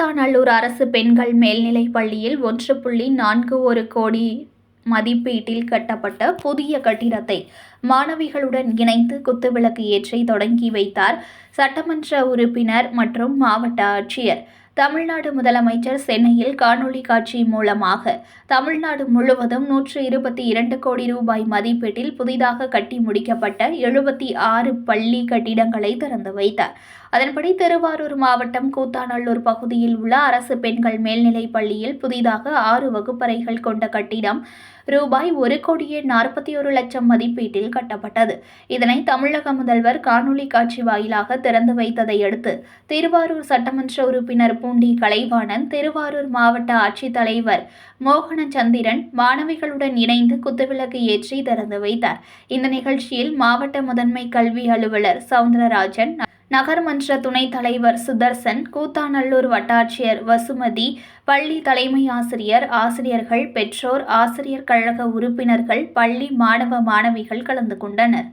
கூத்தாநல்லூர் அரசு பெண்கள் மேல்நிலைப் பள்ளியில் ஒன்று புள்ளி நான்கு ஒரு கோடி மதிப்பீட்டில் கட்டப்பட்ட புதிய கட்டிடத்தை மாணவிகளுடன் இணைந்து குத்துவிளக்கு ஏற்றி தொடங்கி வைத்தார் சட்டமன்ற உறுப்பினர் மற்றும் மாவட்ட ஆட்சியர். தமிழ்நாடு முதலமைச்சர் சென்னையில் காணொலி காட்சி மூலமாக தமிழ்நாடு முழுவதும் நூற்று இருபத்தி இரண்டு கோடி ரூபாய் மதிப்பீட்டில் புதிதாக கட்டி முடிக்கப்பட்ட எழுபத்தி ஆறு பள்ளி கட்டிடங்களை திறந்து வைத்தார். அதன்படி திருவாரூர் மாவட்டம் கூத்தாநல்லூர் பகுதியில் உள்ள அரசு பெண்கள் மேல்நிலைப் பள்ளியில் புதிதாக ஆறு வகுப்பறைகள் கொண்ட கட்டிடம் ரூபாய் ஒரு கோடியே நாற்பத்தி ஒரு லட்சம் மதிப்பீட்டில் கட்டப்பட்டது. இதனை தமிழக முதல்வர் காணொலி காட்சி வாயிலாக திறந்து வைத்ததை அடுத்து திருவாரூர் சட்டமன்ற உறுப்பினர் பூண்டி கலைவாணன் திருவாரூர் மாவட்ட ஆட்சித்தலைவர் மோகனச்சந்திரன் மாணவிகளுடன் இணைந்து குத்துவிளக்கு ஏற்றி திறந்து வைத்தார். இந்த நிகழ்ச்சியில் மாவட்ட முதன்மை கல்வி அலுவலர் சவுந்தரராஜன் நகர்மன்ற துணைத் தலைவர் சுதர்சன் கூத்தாநல்லூர் வட்டாட்சியர் வசுமதி பள்ளி தலைமை ஆசிரியர் ஆசிரியர்கள் பெற்றோர் ஆசிரியர் கழக உறுப்பினர்கள் பள்ளி மாணவ மாணவிகள் கலந்து கொண்டனர்.